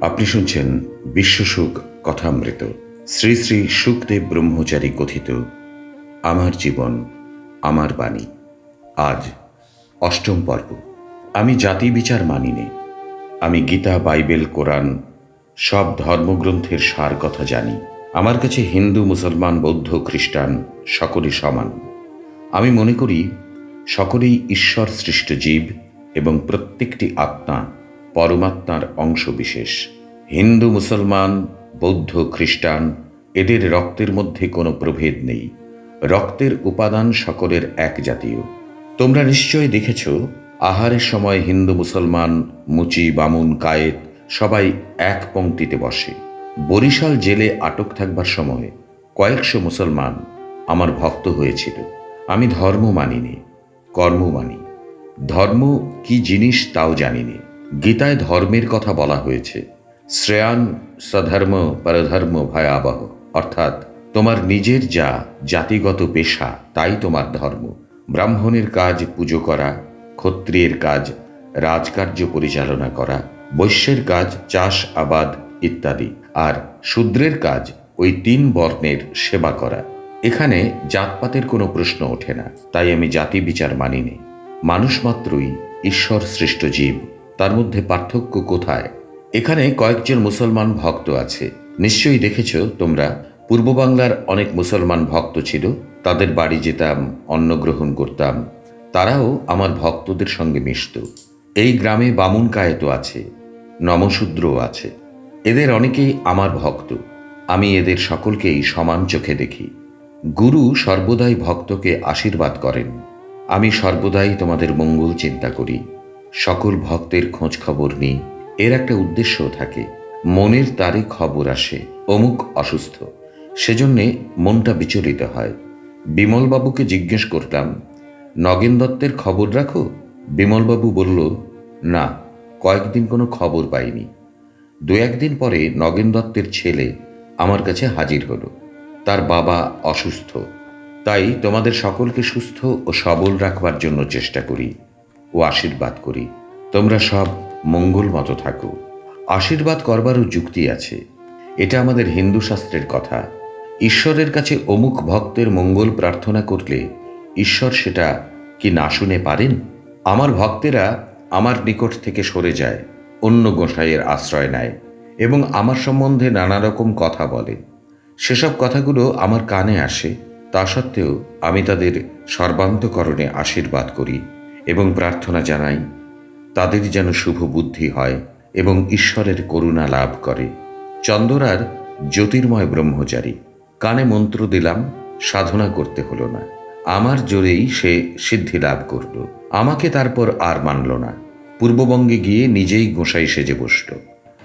আপনি শুনছেন বিশ্বসুখ কথামৃত। শ্রী শ্রী সুখদেব ব্রহ্মচারী কথিত, আমার জীবন, আমার বাণী। আজ অষ্টম পর্ব। আমি জাতি বিচার মানি নে। আমি গীতা, বাইবেল, কোরআন, সব ধর্মগ্রন্থের সার কথা জানি। আমার কাছে হিন্দু, মুসলমান, বৌদ্ধ, খ্রিস্টান সকলে সমান। আমি মনে করি, সকলেই ঈশ্বর সৃষ্ট জীব এবং প্রত্যেকটি আত্মা পরমাত্মার অংশ বিশেষ হিন্দু, মুসলমান, বৌদ্ধ, খ্রিস্টান, এদের রক্তের মধ্যে কোনো প্রভেদ নেই। রক্তের উপাদান সকলের এক জাতীয়। তোমরা নিশ্চয় দেখেছ, আহারের সময় হিন্দু, মুসলমান, মুচি, বামুন, কায়েত সবাই এক পংক্তিতে বসে। বরিশাল জেলে আটক থাকবার সময় কয়েকশো মুসলমান আমার ভক্ত হয়েছিল। আমি ধর্ম মানিনি, কর্ম মানি। ধর্ম কি জিনিস তাও জানিনি। গীতায় ধর্মের কথা বলা হয়েছে। শ্রেয়ান সধর্ম পরধর্ম ভয়াবহ। অর্থাৎ তোমার নিজের যা জাতিগত পেশা, তাই তোমার ধর্ম। ব্রাহ্মণের কাজ পুজো করা, ক্ষত্রিয়ের কাজ রাজকার্য পরিচালনা করা, বৈশ্যের কাজ চাষ, আবাদ ইত্যাদি। আর শূদ্রের কাজ ওই তিন বর্ণের সেবা করা। এখানে জাতপাতের কোনো প্রশ্ন ওঠে না, তাই আমি জাতি বিচার মানিনি। মানুষ মাত্রই ঈশ্বর সৃষ্ট জীব। তার মধ্যে পার্থক্য কোথায়? এখানে কয়েকজন মুসলমান ভক্ত আছে। নিশ্চয়ই দেখেছ তোমরা, পূর্ব বাংলার অনেক মুসলমান ভক্ত ছিল, তাদের বাড়ি যেতাম, অন্ন গ্রহণ করতাম। তারাও আমার ভক্তদের সঙ্গে মিশত। এই গ্রামে বামুন কায়েতও আছে নমশূদ্রও আছে। এদের অনেকেই আমার ভক্ত। আমি এদের সকলকেই সমান চোখে দেখি। গুরু সর্বদাই ভক্তকে আশীর্বাদ করেন। আমি সর্বদাই তোমাদের মঙ্গল চিন্তা করি। সকল ভক্তের খোঁজ খবর নিই। এর একটা উদ্দেশ্য থাকে। মনের তারে খবর আসে, অমুক অসুস্থ। সেজন্যে মনটা বিচলিত হয়। বিমলবাবুকে জিজ্ঞেস করলাম, নগেন দত্তের খবর রাখো? বিমলবাবু বলল, না, কয়েকদিন কোনো খবর পাইনি। দু একদিন পরে নগেন দত্তের ছেলে আমার কাছে হাজির হলো। তার বাবা অসুস্থ। তাই তোমাদের সকলকে সুস্থ ও সবল রাখবার জন্য চেষ্টা করি। ও আশীর্বাদ করি। তোমরা সব মঙ্গল মতো থাকো। আশীর্বাদ করবারও যুক্তি আছে। এটা আমাদের হিন্দু শাস্ত্রের কথা। ঈশ্বরের কাছে অমুক ভক্তের মঙ্গল প্রার্থনা করলে ঈশ্বর সেটা কি না শুনে পারেন? আমার ভক্তেরা আমার নিকট থেকে সরে যায়, অন্য গোসাইয়ের আশ্রয় নেয় এবং আমার সম্বন্ধে নানা রকম কথা বলে। সেসব কথাগুলো আমার কানে আসে, তা সত্ত্বেও আমি তাদের সর্বান্তকরণে আশীর্বাদ করি। এবং প্রার্থনা জানাই, তাদের যেন শুভ বুদ্ধি হয় এবং ঈশ্বরের করুণা লাভ করে। চন্দরার জ্যোতির্ময় ব্রহ্মচারী, কানে মন্ত্র দিলাম, সাধনা করতে হলো না। আমার জোরেই সে সিদ্ধি লাভ করল। আমাকে তারপর আর মানল না। পূর্ববঙ্গে গিয়ে নিজেই গোসাই সেজে বসল।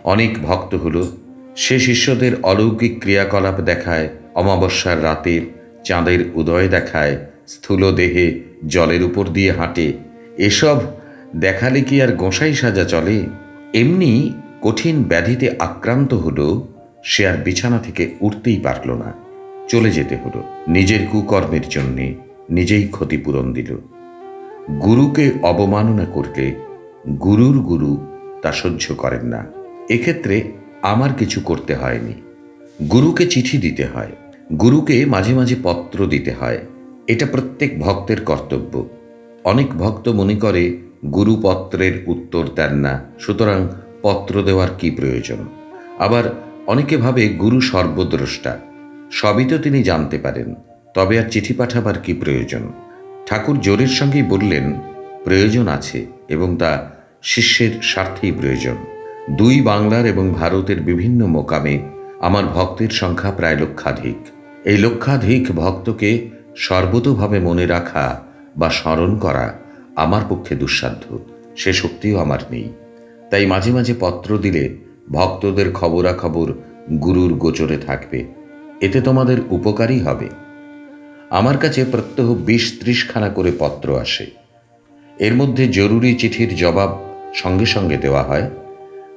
অনেক ভক্ত হলো। সে শিষ্যদের অলৌকিক ক্রিয়াকলাপ দেখায়, অমাবস্যার রাতে চাঁদের উদয় দেখায়, স্থূল দেহে জলের উপর দিয়ে হাঁটে এসব দেখালে কি আর গোসাই সাজা চলে? এমনি কঠিন ব্যাধিতে আক্রান্ত হলো, সে আর বিছানা থেকে উঠতেই পারল না। চলে যেতে হলো, নিজের কুকর্মের জন্যে নিজেই ক্ষতিপূরণ দিল। গুরুকে অবমাননা করলে গুরুর গুরু তা সহ্য করেন না। এক্ষেত্রে আমার কিছু করতে হয়নি। গুরুকে চিঠি দিতে হয়। গুরুকে মাঝে মাঝে পত্র দিতে হয়। এটা প্রত্যেক ভক্তের কর্তব্য। অনেক ভক্ত মনে করে গুরুপত্রের উত্তর দেন না, সুতরাং পত্র দেওয়ার কি প্রয়োজন? আবার অনেকে ভাবে গুরু সর্বদ্রষ্টা, সবই তো তিনি জানতে পারেন, তবে আর চিঠি পাঠাবার কি প্রয়োজন? ঠাকুর জোরের সঙ্গেই বললেন, প্রয়োজন আছে এবং তা শিষ্যের স্বার্থেই প্রয়োজন। দুই বাংলার এবং ভারতের বিভিন্ন মোকামে আমার ভক্তের সংখ্যা প্রায় লক্ষাধিক। এই লক্ষাধিক ভক্তকে সর্বতোভাবে মনে রাখা বা স্মরণ করা আমার পক্ষে দুঃসাধ্য, সে শক্তিও আমার নেই। তাই মাঝে মাঝে পত্র দিলে ভক্তদের খবরাখবর গুরুর গোচরে থাকবে, এতে তোমাদের উপকারই হবে। আমার কাছে প্রত্যহ বিশ ত্রিশখানা করে পত্র আসে। এর মধ্যে জরুরি চিঠির জবাব সঙ্গে সঙ্গে দেওয়া হয়,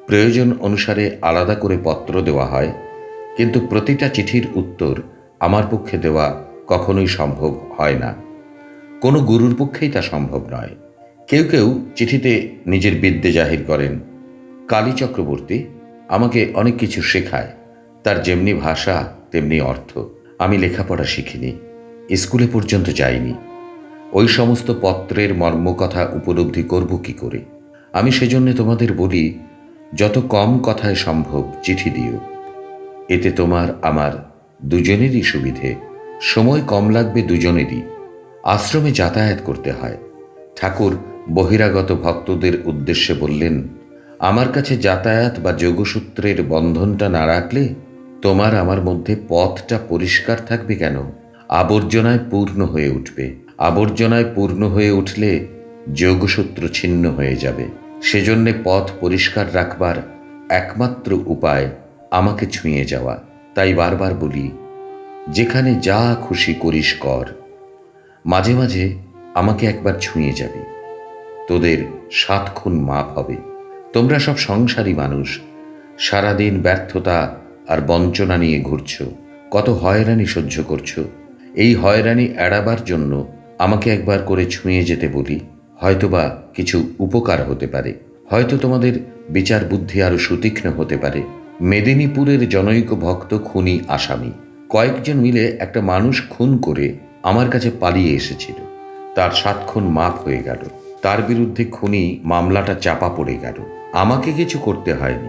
প্রয়োজন অনুসারে আলাদা করে পত্র দেওয়া হয়, কিন্তু প্রতিটা চিঠির উত্তর আমার পক্ষে দেওয়া কখনোই সম্ভব হয় না। কোনো গুরুর পক্ষেই তা সম্ভব নয়। কেউ কেউ চিঠিতে নিজের বিদ্যে জাহির করেন, কালী চক্রবর্তী আমাকে অনেক কিছু শেখায়, তার যেমনি ভাষা, তেমনি অর্থ। আমি লেখাপড়া শিখিনি, স্কুলে পর্যন্ত যাইনি। ওই সমস্ত পত্রের মর্মকথা উপলব্ধি করব কি করে? আমি সেজন্য তোমাদের বলি, যত কম কথায় সম্ভব চিঠি দিও। এতে তোমার, আমার দুজনেরই সুবিধে। সময় কম লাগবে দুজনেরই। আশ্রমে যাতায়াত করতে হয়। ঠাকুর বহিরাগত ভক্তদের উদ্দেশ্যে বললেন, আমার কাছে যাতায়াত বা যোগসূত্রের বন্ধনটা না রাখলে তোমার আমার মধ্যে পথটা পরিষ্কার থাকবে কেন? আবর্জনায় পূর্ণ হয়ে উঠবে। আবর্জনায় পূর্ণ হয়ে উঠলে যোগসূত্র ছিন্ন হয়ে যাবে। সেজন্যে পথ পরিষ্কার রাখবার একমাত্র উপায় আমাকে ছুঁয়ে যাওয়া। তাই বারবার বলি, যেখানে যা খুশি করিস কর। মাঝে মাঝে আমাকে একবার ছুঁয়ে যাবে। তোদের সাত খুন মাপ হবে। তোমরা সব সংসারী মানুষ। সারাদিন ব্যর্থতা আর বঞ্চনা নিয়ে ঘুরছ। কত হয়রানি সহ্য করছ। এই হয়রানি এড়াবার জন্য আমাকে একবার করে ছুঁয়ে যেতে বলি। হয়তোবা কিছু উপকার হতে পারে। হয়তো তোমাদের বিচার বুদ্ধি আরও সুতীক্ষ্ণ হতে পারে। মেদিনীপুরের জনৈক ভক্ত খুনি আসামি। কয়েকজন মিলে একটা মানুষ খুন করে আমার কাছে পালিয়ে এসেছিল। তার সাতক্ষণ মাপ হয়ে গেল। তার বিরুদ্ধে খুনি মামলাটা চাপা পড়ে গেল। আমাকে কিছু করতে হয়নি।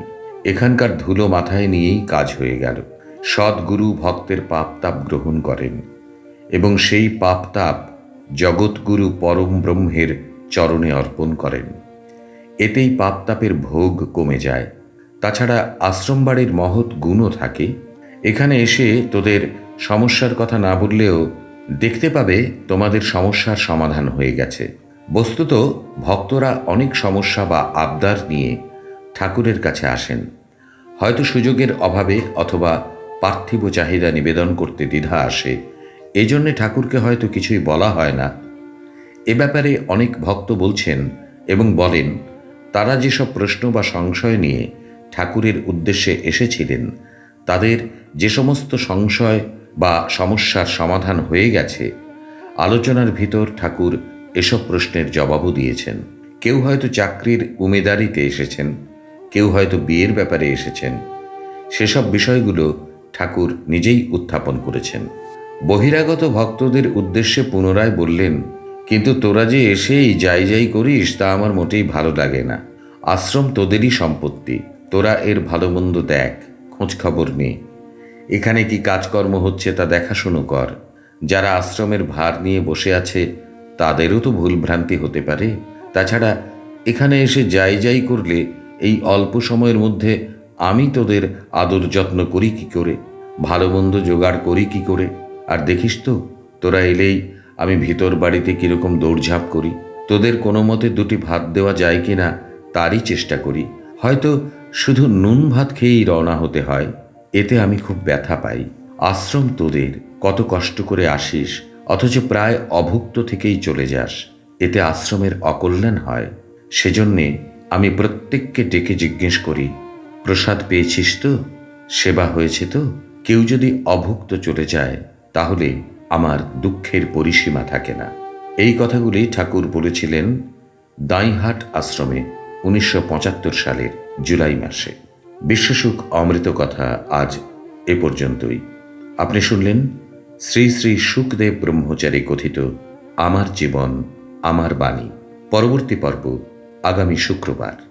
এখানকার ধুলো মাথায় নিয়েই কাজ হয়ে গেল। সদ্গুরু ভক্তের পাপ তাপ গ্রহণ করেন এবং সেই পাপ তাপ জগৎগুরু পরম ব্রহ্মের চরণে অর্পণ করেন। এতেই পাপ তাপের ভোগ কমে যায়। তাছাড়া আশ্রমবাড়ির মহৎ গুণও থাকে। এখানে এসে তোদের সমস্যার কথা না বললেও দেখতে পাবে তোমাদের সমস্যার সমাধান হয়ে গেছে। বস্তুত ভক্তরা অনেক সমস্যা বা আবদার নিয়ে ঠাকুরের কাছে আসেন। হয়তো সুযোগের অভাবে অথবা পার্থিব চাহিদা নিবেদন করতে দ্বিধা আসে। এজন্যে ঠাকুরকে হয়তো কিছুই বলা হয় না। এ ব্যাপারে অনেক ভক্ত বলছেন এবং বলেন, তারা যেসব প্রশ্ন বা সংশয় নিয়ে ঠাকুরের উদ্দেশ্যে এসেছিলেন, তাদের যে সমস্ত সংশয় বা সমস্যার সমাধান হয়ে গেছে, আলোচনার ভিতর ঠাকুর এসব প্রশ্নের জবাবও দিয়েছেন। কেউ হয়তো চাকরির উমেদারিতে এসেছেন, কেউ হয়তো বিয়ের ব্যাপারে এসেছেন। সেসব বিষয়গুলো ঠাকুর নিজেই উত্থাপন করেছেন। বহিরাগত ভক্তদের উদ্দেশ্যে পুনরায় বললেন, কিন্তু তোরা যে এসেই যাই যাই করিস, তা আমার মোটেই ভালো লাগে না। আশ্রম তোদেরই সম্পত্তি, তোরা এর ভালো মন্দ দেখ, খোঁজ খবর নে। এখানে কি কাজকর্ম হচ্ছে তা দেখাশুনো কর। যারা আশ্রমের ভার নিয়ে বসে আছে, তাদেরও তো ভুলভ্রান্তি হতে পারে। তাছাড়া, এখানে এসে যাই যাই করলে, এই অল্প সময়ের মধ্যে আমি তোদের আদর যত্ন করি কি করে? ভালো মন্দ জোগাড় করি কি করে? আর দেখিস তো, তোরা এলেই আমি ভিতর বাড়িতে কীরকম দৌড়ঝাঁপ করি। তোদের কোনো মতে দুটি ভাত দেওয়া যায় কি না তারই চেষ্টা করি। হয়তো শুধু নুন ভাত খেয়েই রওনা হতে হয়। এতে আমি খুব ব্যথা পাই। আশ্রম তোদের, কত কষ্ট করে আসিস, অথচ প্রায় অভুক্ত থেকেই চলে যাস। এতে আশ্রমের অকল্যাণ হয়। সেজন্যে আমি প্রত্যেককে ডেকে জিজ্ঞেস করি, প্রসাদ পেয়েছিস তো? সেবা হয়েছে তো? কেউ যদি অভুক্ত চলে যায়, তাহলে আমার দুঃখের পরিসীমা থাকে না। এই কথাগুলি ঠাকুর বলেছিলেন দাঁইহাট আশ্রমে, উনিশশো পঁচাত্তর সালের জুলাই মাসে। বিশ্বসুখ অমৃত কথা আজ এ পর্যন্তই। আপনি শুনলেন শ্রী শ্রী সুখদেব ব্রহ্মচারী কথিত আমার জীবন, আমার বাণী। পরবর্তী পর্ব আগামী শুক্রবার।